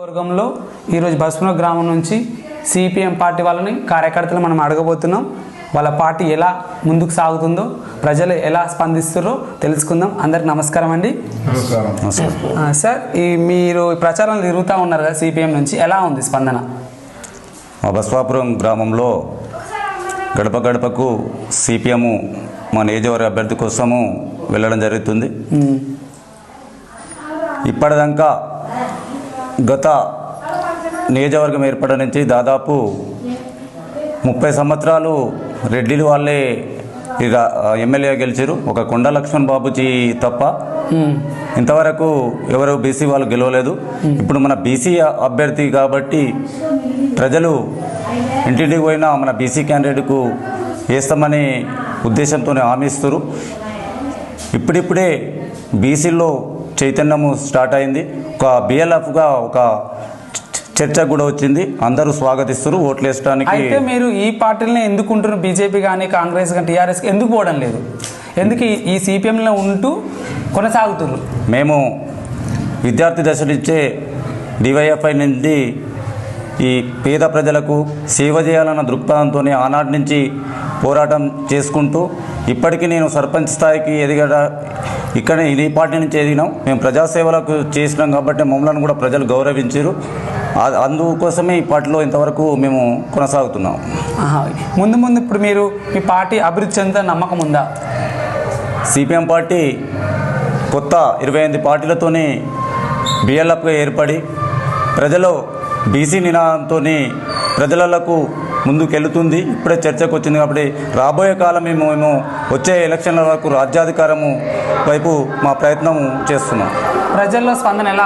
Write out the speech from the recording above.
వర్గంలో ఈరోజు బస్పున గ్రామం నుంచి సిపిఎం పార్టీ వాళ్ళని కార్యకర్తలు మనం అడగబోతున్నాం. వాళ్ళ పార్టీ ఎలా ముందుకు సాగుతుందో ప్రజలు ఎలా స్పందిస్తారో తెలుసుకుందాం. అందరికి నమస్కారం అండి. సార్ ఈ మీరు ఈ ప్రచారం తిరుగుతూ ఉన్నారు కదా సిపిఎం నుంచి. ఎలా ఉంది స్పందన? మా బస్వాపురం గ్రామంలో గడప గడపకు సిపిఎం మా నియోజకవర్గ అభ్యర్థి కోసము వెళ్ళడం జరుగుతుంది. ఇప్పటిదాకా గత నియోజకవర్గం ఏర్పడ నుంచి దాదాపు ముప్పై సంవత్సరాలు రెడ్డిలు వాళ్ళే ఇక ఎమ్మెల్యే గెలిచారు. ఒక కొండ లక్ష్మణ్ బాబుజీ తప్ప ఇంతవరకు ఎవరు బీసీ వాళ్ళు గెలవలేదు. ఇప్పుడు మన బీసీ అభ్యర్థి కాబట్టి ప్రజలు ఇంటింటికి పోయినా మన బీసీ క్యాండిడేట్కు వేస్తామని ఉద్దేశంతోనే హామీ ఇస్తారు ఇప్పుడిప్పుడే బీసీలో చైతన్యము స్టార్ట్ అయింది. ఒక బిఎల్ఎఫ్గా ఒక చర్చ కూడా వచ్చింది. అందరూ స్వాగతిస్తారు. ఓట్లు వేసడానికి అయితే మీరు ఈ పార్టీలనే ఎందుకు బీజేపీ కానీ కాంగ్రెస్ కానీ టీఆర్ఎస్ ఎందుకు పోవడం లేదు? ఎందుకు ఈ- సిపిఎంలో ఉంటూ కొనసాగుతున్నారు మేము విద్యార్థి దశ నుంచే డివైఎఫ్ఐ నుండి ఈ పేద ప్రజలకు సేవ చేయాలన్న దృక్పథంతోనే ఆనాటి నుంచి పోరాటం చేసుకుంటూ ఇప్పటికీ నేను సర్పంచ్ స్థాయికి ఎదిగడ ఇక్కడే ఈ పార్టీ నుంచి ఎదిగినాం మేము ప్రజాసేవలకు చేసినాం కాబట్టి మమ్మల్ని కూడా ప్రజలు గౌరవించారు. అందుకోసమే ఈ పార్టీలో ఇంతవరకు మేము కొనసాగుతున్నాం. ముందు ముందు ఇప్పుడు మీరు మీ పార్టీ అభివృద్ధి చెందుతా నమ్మకం ఉందా? సిపిఎం పార్టీ కొత్త ఇరవై ఎనిమిది పార్టీలతోని బిఎల్ఎఫ్గా ఏర్పడి ప్రజలు బీసీ నినాదంతో ప్రజలకు ముందుకెళ్తుంది ఇప్పుడే చర్చకు వచ్చింది కాబట్టి రాబోయే కాలం మేము మేము వచ్చే ఎలక్షన్ల వరకు రాజ్యాధికారము వైపు మా ప్రయత్నం చేస్తున్నాం. ప్రజల్లో స్పందన ఎలా